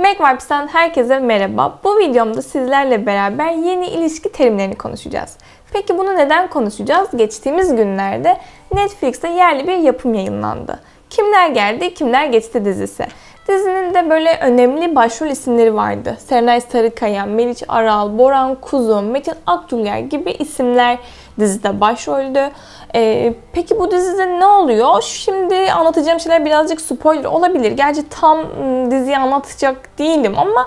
Mac Vibes'tan herkese merhaba. Bu videomda sizlerle beraber yeni ilişki terimlerini konuşacağız. Peki bunu neden konuşacağız? Geçtiğimiz günlerde Netflix'te yerli bir yapım yayınlandı. Kimler geldi, kimler geçti dizisi. Dizinin de böyle önemli başrol isimleri vardı. Serenay Sarıkaya, Meriç Aral, Boran Kuzu, Metin Akdülger gibi isimler dizide başroldü. Ee, peki bu dizide ne oluyor? Şimdi anlatacağım şeyler birazcık spoiler olabilir. Gerçi tam ım, diziyi anlatacak değilim ama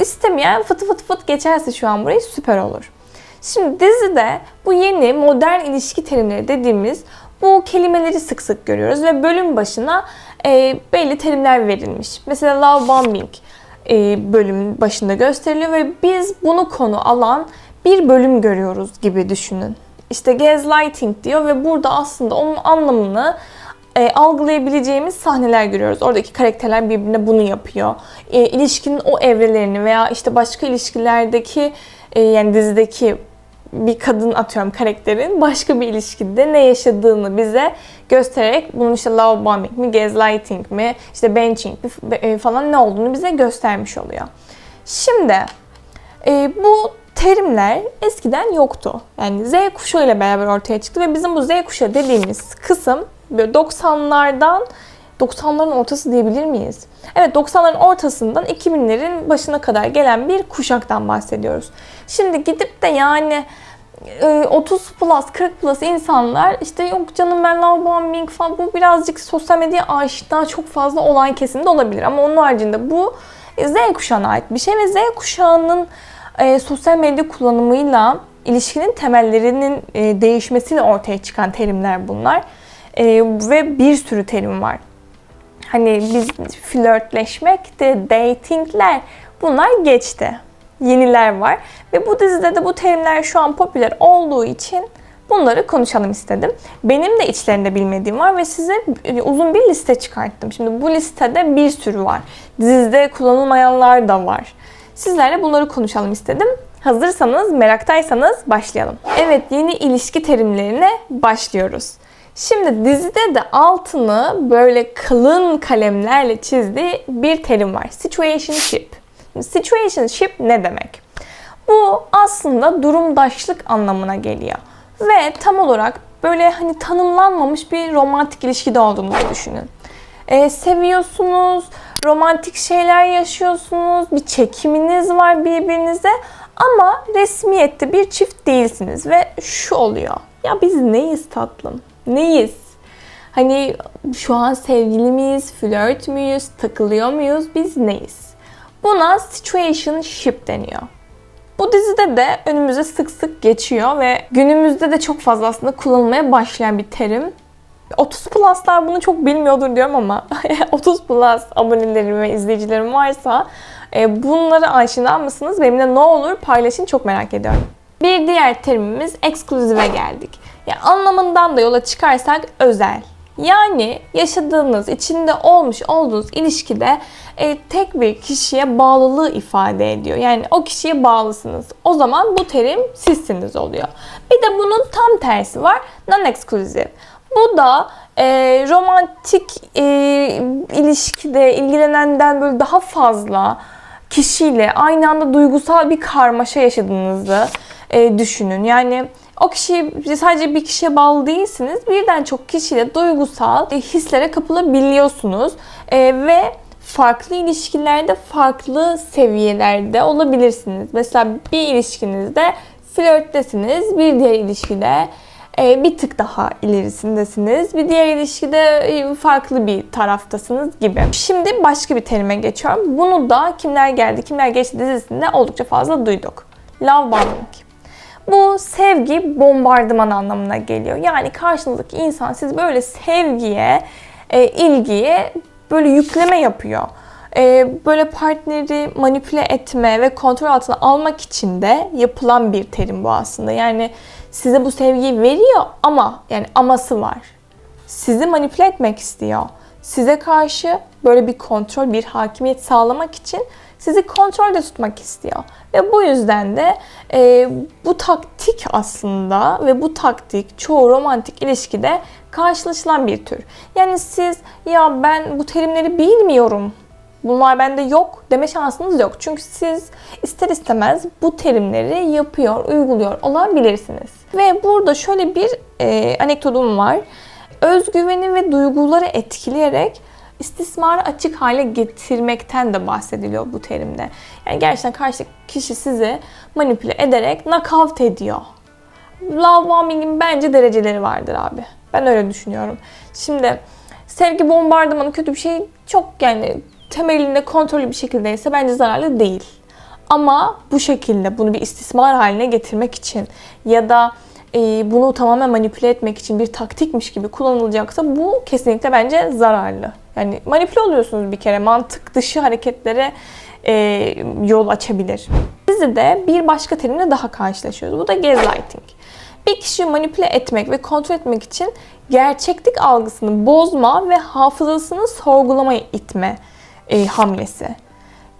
istemeyen fıt fıt fıt geçerse şu an burayı süper olur. Şimdi dizide bu yeni modern ilişki terimleri dediğimiz bu kelimeleri sık sık görüyoruz ve bölüm başına e, belli terimler verilmiş. Mesela love bombing e, bölüm başında gösteriliyor ve biz bunu konu alan bir bölüm görüyoruz gibi düşünün. İşte gaslighting diyor ve burada aslında onun anlamını e, algılayabileceğimiz sahneler görüyoruz. Oradaki karakterler birbirine bunu yapıyor. E, ilişkinin o evrelerini veya işte başka ilişkilerdeki e, yani dizideki bir kadın atıyorum karakterin başka bir ilişkide ne yaşadığını bize göstererek bunun işte love bombing mi, gaslighting mi, işte benching mi e, falan ne olduğunu bize göstermiş oluyor. Şimdi e, bu terimler eskiden yoktu. Yani Z kuşağı ile beraber ortaya çıktı ve bizim bu Z kuşağı dediğimiz kısım böyle 90'lardan 90'ların ortası diyebilir miyiz? Evet 90'ların ortasından 2000'lerin başına kadar gelen bir kuşaktan bahsediyoruz. Şimdi gidip de yani e, 30 plus 40 plus insanlar işte yok canım ben love bombing falan bu birazcık sosyal medya aşina çok fazla olan kesimde olabilir ama onun haricinde bu Z kuşağına ait bir şey ve Z kuşağının e, sosyal medya kullanımıyla ilişkinin temellerinin e, değişmesiyle ortaya çıkan terimler bunlar. E, ve bir sürü terim var. Hani biz flörtleşmek de datingler bunlar geçti. Yeniler var. Ve bu dizide de bu terimler şu an popüler olduğu için bunları konuşalım istedim. Benim de içlerinde bilmediğim var ve size uzun bir liste çıkarttım. Şimdi bu listede bir sürü var. Dizide kullanılmayanlar da var. Sizlerle bunları konuşalım istedim. Hazırsanız, meraktaysanız başlayalım. Evet, yeni ilişki terimlerine başlıyoruz. Şimdi dizide de altını böyle kalın kalemlerle çizdiği bir terim var. Situationship. Situationship ne demek? Bu aslında durumdaşlık anlamına geliyor. Ve tam olarak böyle hani tanımlanmamış bir romantik ilişkide olduğunuzu düşünün. Ee, seviyorsunuz, romantik şeyler yaşıyorsunuz, bir çekiminiz var birbirinize ama resmiyette bir çift değilsiniz ve şu oluyor. Ya biz neyiz tatlım? Neyiz? Hani şu an sevgili miyiz, flört müyüz, takılıyor muyuz, biz neyiz? Buna situationship deniyor. Bu dizide de önümüze sık sık geçiyor ve günümüzde de çok fazla aslında kullanılmaya başlayan bir terim. 30 Plus'lar bunu çok bilmiyordur diyorum ama 30 Plus abonelerim ve izleyicilerim varsa e, bunları aşina mısınız? Benimle ne olur paylaşın çok merak ediyorum. Bir diğer terimimiz ekskluzive geldik. Yani anlamından da yola çıkarsak özel. Yani yaşadığınız, içinde olmuş olduğunuz ilişkide e, tek bir kişiye bağlılığı ifade ediyor. Yani o kişiye bağlısınız. O zaman bu terim sizsiniz oluyor. Bir de bunun tam tersi var. Non-exclusive. Bu da e, romantik e, ilişkide ilgilenenden böyle daha fazla kişiyle aynı anda duygusal bir karmaşa yaşadığınızı e, düşünün. Yani o kişi sadece bir kişiye bağlı değilsiniz. Birden çok kişiyle duygusal hislere kapılabiliyorsunuz. E, ve farklı ilişkilerde farklı seviyelerde olabilirsiniz. Mesela bir ilişkinizde flörttesiniz, bir diğer ilişkide e, bir tık daha ilerisindesiniz. Bir diğer ilişkide e, farklı bir taraftasınız gibi. Şimdi başka bir terime geçiyorum. Bunu da Kimler Geldi Kimler Geçti dizisinde oldukça fazla duyduk. Love bombing. Bu sevgi bombardıman anlamına geliyor. Yani karşınızdaki insan siz böyle sevgiye, e, ilgiye böyle yükleme yapıyor. E, böyle partneri manipüle etme ve kontrol altına almak için de yapılan bir terim bu aslında. Yani size bu sevgiyi veriyor ama yani aması var. Sizi manipüle etmek istiyor. Size karşı böyle bir kontrol, bir hakimiyet sağlamak için sizi kontrolde tutmak istiyor. Ve bu yüzden de e, bu taktik aslında ve bu taktik çoğu romantik ilişkide karşılaşılan bir tür. Yani siz ya ben bu terimleri bilmiyorum bunlar bende yok deme şansınız yok. Çünkü siz ister istemez bu terimleri yapıyor, uyguluyor olabilirsiniz. Ve burada şöyle bir e, anekdotum var. Özgüveni ve duyguları etkileyerek istismara açık hale getirmekten de bahsediliyor bu terimde. Yani gerçekten karşı kişi sizi manipüle ederek nakavt ediyor. Love bombing'in bence dereceleri vardır abi. Ben öyle düşünüyorum. Şimdi sevgi bombardımanı kötü bir şey çok yani temelinde kontrollü bir şekildeyse bence zararlı değil. Ama bu şekilde bunu bir istismar haline getirmek için ya da e, bunu tamamen manipüle etmek için bir taktikmiş gibi kullanılacaksa bu kesinlikle bence zararlı. Yani manipüle oluyorsunuz bir kere mantık dışı hareketlere e, yol açabilir. Dizide bir başka terimle daha karşılaşıyoruz. Bu da gaslighting. Bir kişiyi manipüle etmek ve kontrol etmek için gerçeklik algısını bozma ve hafızasını sorgulamaya itme e, hamlesi.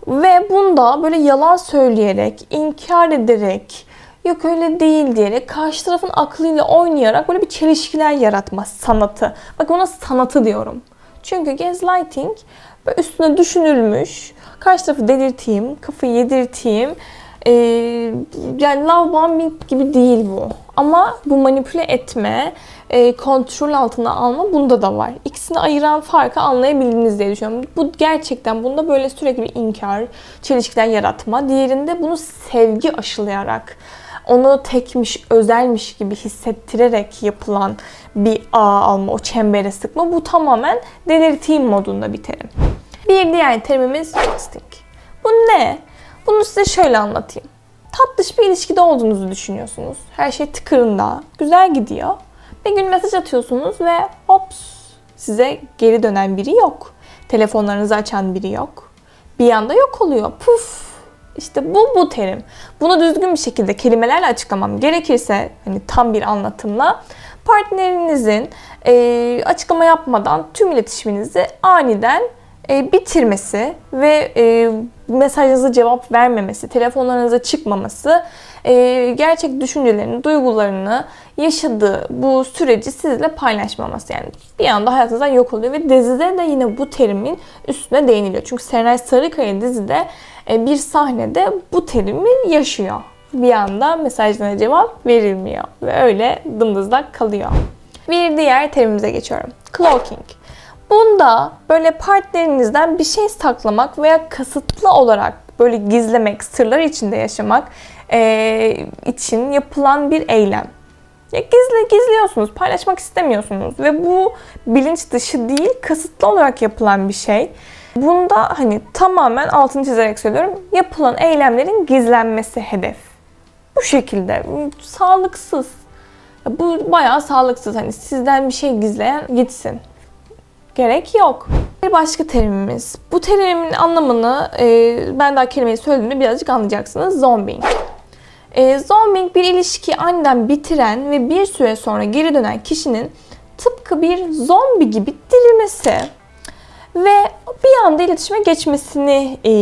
Ve bunda böyle yalan söyleyerek, inkar ederek, yok öyle değil diyerek, karşı tarafın aklıyla oynayarak böyle bir çelişkiler yaratma sanatı. Bak ona sanatı diyorum. Çünkü gaslighting üstüne düşünülmüş, karşı tarafı delirteyim, kafayı yedirteyim, ee, yani love bombing gibi değil bu. Ama bu manipüle etme, e, kontrol altına alma bunda da var. İkisini ayıran farkı anlayabildiniz diye düşünüyorum. Bu gerçekten bunda böyle sürekli bir inkar, çelişkiler yaratma. Diğerinde bunu sevgi aşılayarak, onu tekmiş, özelmiş gibi hissettirerek yapılan bir ağ alma, o çembere sıkma. Bu tamamen delirteyim modunda bir terim. Bir diğer terimimiz ghosting. Bu ne? Bunu size şöyle anlatayım. Tatlış bir ilişkide olduğunuzu düşünüyorsunuz. Her şey tıkırında, güzel gidiyor. Bir gün mesaj atıyorsunuz ve hops size geri dönen biri yok. Telefonlarınızı açan biri yok. Bir anda yok oluyor. Puf. İşte bu bu terim. Bunu düzgün bir şekilde kelimelerle açıklamam gerekirse hani tam bir anlatımla partnerinizin e, açıklama yapmadan tüm iletişiminizi aniden e, bitirmesi ve e, mesajınıza cevap vermemesi, telefonlarınıza çıkmaması, e, gerçek düşüncelerini, duygularını yaşadığı bu süreci sizle paylaşmaması. Yani bir anda hayatınızdan yok oluyor ve dizide de yine bu terimin üstüne değiniliyor. Çünkü Serenay Sarıkaya dizide e, bir sahnede bu terimi yaşıyor. Bir anda mesajlarına cevap verilmiyor ve öyle dımdızlak kalıyor. Bir diğer terimimize geçiyorum. Cloaking. Bunda böyle partnerinizden bir şey saklamak veya kasıtlı olarak böyle gizlemek, sırlar içinde yaşamak e, için yapılan bir eylem. Ya gizli gizliyorsunuz, paylaşmak istemiyorsunuz ve bu bilinç dışı değil, kasıtlı olarak yapılan bir şey. Bunda hani tamamen altını çizerek söylüyorum, yapılan eylemlerin gizlenmesi hedef. Bu şekilde, sağlıksız. Ya bu bayağı sağlıksız. Hani sizden bir şey gizleyen gitsin gerek yok. Bir başka terimimiz. Bu terimin anlamını e, ben daha kelimeyi söylediğimde birazcık anlayacaksınız. Zombing. E, zombing bir ilişki aniden bitiren ve bir süre sonra geri dönen kişinin tıpkı bir zombi gibi dirilmesi ve bir anda iletişime geçmesini e,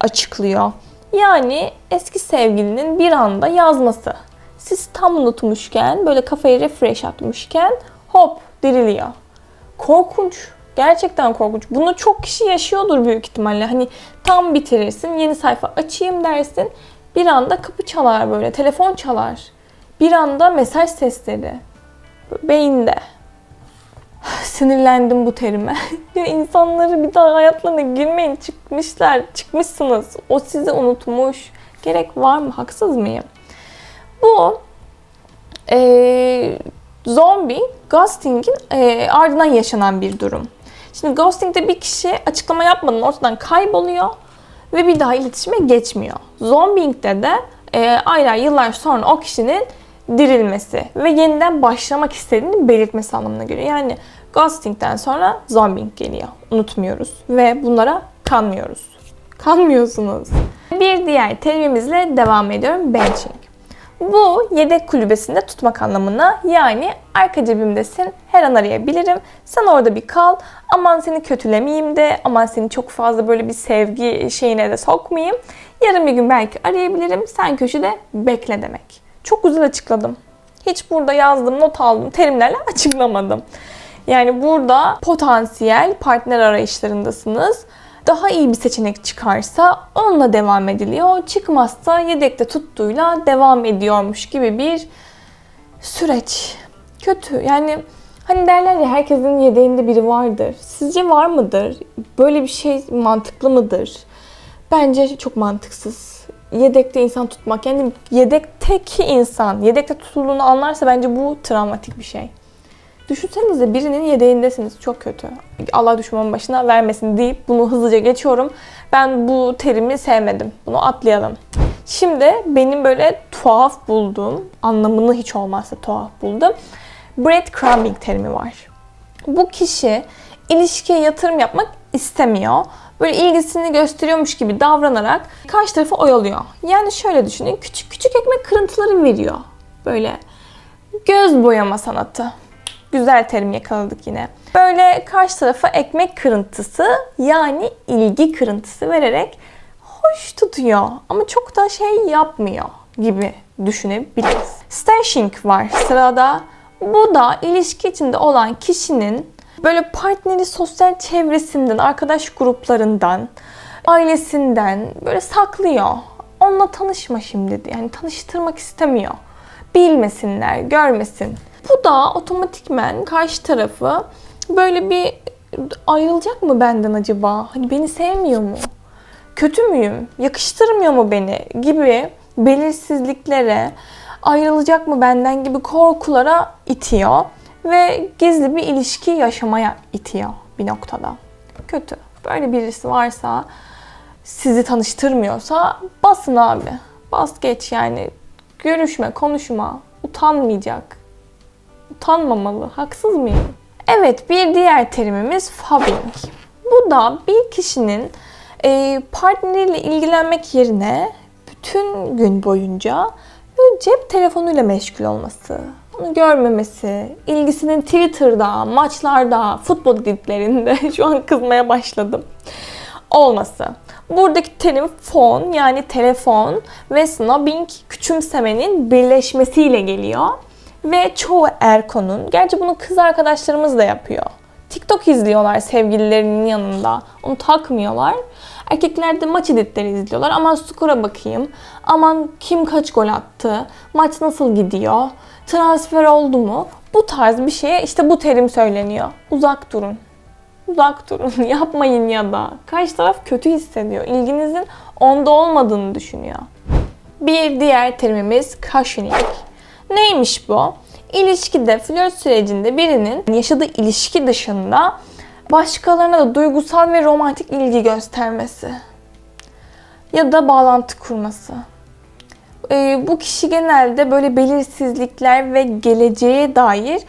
açıklıyor. Yani eski sevgilinin bir anda yazması. Siz tam unutmuşken, böyle kafayı refresh atmışken hop diriliyor. Korkunç. Gerçekten korkunç. Bunu çok kişi yaşıyordur büyük ihtimalle. Hani tam bitirirsin, yeni sayfa açayım dersin. Bir anda kapı çalar böyle, telefon çalar. Bir anda mesaj sesleri. Beyinde. Sinirlendim bu terime. ya insanları bir daha hayatlarına girmeyin. Çıkmışlar, çıkmışsınız. O sizi unutmuş. Gerek var mı? Haksız mıyım? Bu ee, zombi, ghosting'in e, ardından yaşanan bir durum. Şimdi ghosting'de bir kişi açıklama yapmadan ortadan kayboluyor ve bir daha iletişime geçmiyor. Zombing'de de e, aylar yıllar sonra o kişinin dirilmesi ve yeniden başlamak istediğini belirtmesi anlamına geliyor. Yani ghosting'den sonra zombing geliyor. Unutmuyoruz ve bunlara kanmıyoruz. Kanmıyorsunuz. Bir diğer terimimizle devam ediyorum. Benching. Bu yedek kulübesinde tutmak anlamına yani arka cebimdesin her an arayabilirim. Sen orada bir kal. Aman seni kötülemeyeyim de aman seni çok fazla böyle bir sevgi şeyine de sokmayayım. Yarın bir gün belki arayabilirim. Sen köşede bekle demek. Çok güzel açıkladım. Hiç burada yazdım, not aldım, terimlerle açıklamadım. Yani burada potansiyel partner arayışlarındasınız. Daha iyi bir seçenek çıkarsa onunla devam ediliyor. Çıkmazsa yedekte tuttuğuyla devam ediyormuş gibi bir süreç. Kötü. Yani hani derler ya herkesin yedeğinde biri vardır. Sizce var mıdır? Böyle bir şey mantıklı mıdır? Bence çok mantıksız. Yedekte insan tutmak yani yedekteki insan yedekte tutulduğunu anlarsa bence bu travmatik bir şey. Düşünsenize birinin yedeğindesiniz. Çok kötü. Allah düşmanın başına vermesin deyip bunu hızlıca geçiyorum. Ben bu terimi sevmedim. Bunu atlayalım. Şimdi benim böyle tuhaf bulduğum, anlamını hiç olmazsa tuhaf buldum. Breadcrumbing terimi var. Bu kişi ilişkiye yatırım yapmak istemiyor. Böyle ilgisini gösteriyormuş gibi davranarak karşı tarafı oyalıyor. Yani şöyle düşünün. Küçük küçük ekmek kırıntıları veriyor. Böyle göz boyama sanatı. Güzel terim yakaladık yine. Böyle karşı tarafa ekmek kırıntısı yani ilgi kırıntısı vererek hoş tutuyor ama çok da şey yapmıyor gibi düşünebiliriz. Stashing var sırada. Bu da ilişki içinde olan kişinin böyle partneri sosyal çevresinden, arkadaş gruplarından, ailesinden böyle saklıyor. Onunla tanışma şimdi. Yani tanıştırmak istemiyor. Bilmesinler, görmesin. Bu da otomatikmen karşı tarafı böyle bir ayrılacak mı benden acaba? Hani beni sevmiyor mu? Kötü müyüm? Yakıştırmıyor mu beni? Gibi belirsizliklere, ayrılacak mı benden gibi korkulara itiyor ve gizli bir ilişki yaşamaya itiyor bir noktada. Kötü. Böyle birisi varsa sizi tanıştırmıyorsa basın abi. Bas geç yani. Görüşme, konuşma. Utanmayacak. Utanmamalı. Haksız mıyım? Evet bir diğer terimimiz fabbing. Bu da bir kişinin e, partneriyle ilgilenmek yerine bütün gün boyunca böyle cep telefonuyla meşgul olması, onu görmemesi, ilgisinin Twitter'da, maçlarda, futbol editlerinde şu an kızmaya başladım olması. Buradaki terim phone yani telefon ve snobbing küçümsemenin birleşmesiyle geliyor. Ve çoğu erkonun, gerçi bunu kız arkadaşlarımız da yapıyor. TikTok izliyorlar sevgililerinin yanında. Onu takmıyorlar. Erkekler de maç editleri izliyorlar. Aman skora bakayım. Aman kim kaç gol attı. Maç nasıl gidiyor. Transfer oldu mu? Bu tarz bir şeye işte bu terim söyleniyor. Uzak durun. Uzak durun. Yapmayın ya da. Karşı taraf kötü hissediyor. İlginizin onda olmadığını düşünüyor. Bir diğer terimimiz cushioning. Neymiş bu? İlişkide, flört sürecinde birinin yaşadığı ilişki dışında başkalarına da duygusal ve romantik ilgi göstermesi. Ya da bağlantı kurması. Ee, bu kişi genelde böyle belirsizlikler ve geleceğe dair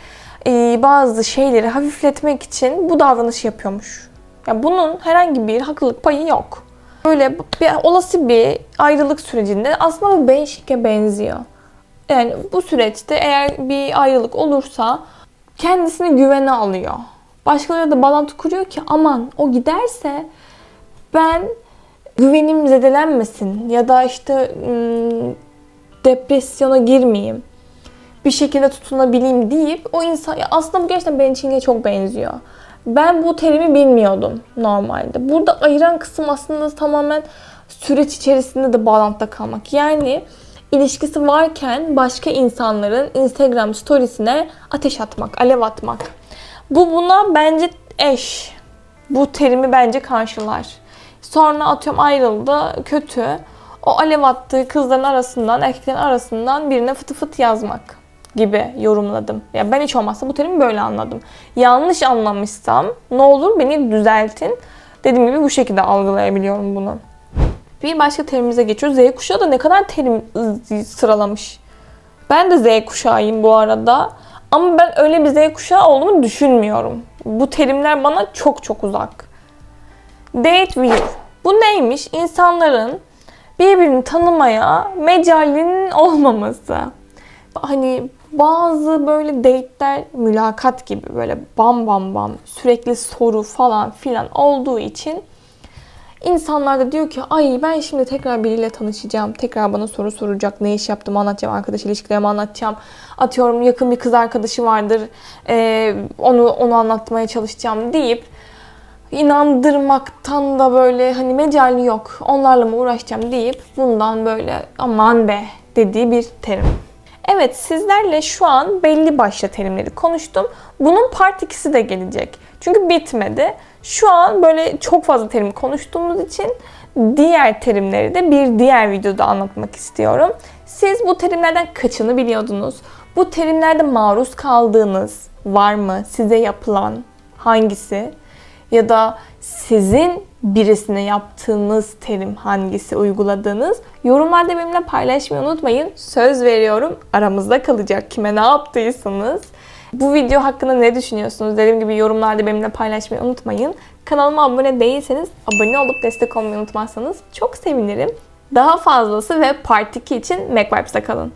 e, bazı şeyleri hafifletmek için bu davranışı yapıyormuş. Yani bunun herhangi bir haklılık payı yok. Böyle bir, olası bir ayrılık sürecinde aslında bu Benşik'e benziyor. Yani bu süreçte eğer bir ayrılık olursa kendisini güvene alıyor. Başkalarıyla da bağlantı kuruyor ki aman o giderse ben güvenim zedelenmesin ya da işte ım, depresyona girmeyeyim. Bir şekilde tutunabileyim deyip o insan aslında bu gerçekten benching'e çok benziyor. Ben bu terimi bilmiyordum normalde. Burada ayıran kısım aslında tamamen süreç içerisinde de bağlantıda kalmak. Yani ilişkisi varken başka insanların Instagram storiesine ateş atmak, alev atmak. Bu buna bence eş. Bu terimi bence karşılar. Sonra atıyorum ayrıldı, kötü. O alev attığı kızların arasından, erkeklerin arasından birine fıtı fıt yazmak gibi yorumladım. Ya ben hiç olmazsa bu terimi böyle anladım. Yanlış anlamışsam ne olur beni düzeltin. Dediğim gibi bu şekilde algılayabiliyorum bunu. Bir başka terimimize geçiyoruz. Z kuşağı da ne kadar terim sıralamış. Ben de Z kuşağıyım bu arada. Ama ben öyle bir Z kuşağı olduğumu düşünmüyorum. Bu terimler bana çok çok uzak. Date view. Bu neymiş? İnsanların birbirini tanımaya mecalinin olmaması. Hani bazı böyle date'ler mülakat gibi böyle bam bam bam sürekli soru falan filan olduğu için İnsanlar da diyor ki ay ben şimdi tekrar biriyle tanışacağım. Tekrar bana soru soracak. Ne iş yaptım anlatacağım. Arkadaş ilişkilerimi anlatacağım. Atıyorum yakın bir kız arkadaşı vardır. Ee, onu onu anlatmaya çalışacağım deyip inandırmaktan da böyle hani mecali yok onlarla mı uğraşacağım deyip bundan böyle aman be dediği bir terim. Evet sizlerle şu an belli başlı terimleri konuştum. Bunun part 2'si de gelecek. Çünkü bitmedi. Şu an böyle çok fazla terim konuştuğumuz için diğer terimleri de bir diğer videoda anlatmak istiyorum. Siz bu terimlerden kaçını biliyordunuz? Bu terimlerde maruz kaldığınız var mı? Size yapılan hangisi? Ya da sizin birisine yaptığınız terim hangisi uyguladığınız yorumlarda benimle paylaşmayı unutmayın. Söz veriyorum aramızda kalacak kime ne yaptıysanız. Bu video hakkında ne düşünüyorsunuz? Dediğim gibi yorumlarda benimle paylaşmayı unutmayın. Kanalıma abone değilseniz abone olup destek olmayı unutmazsanız çok sevinirim. Daha fazlası ve Part 2 için MacVibes'ta kalın.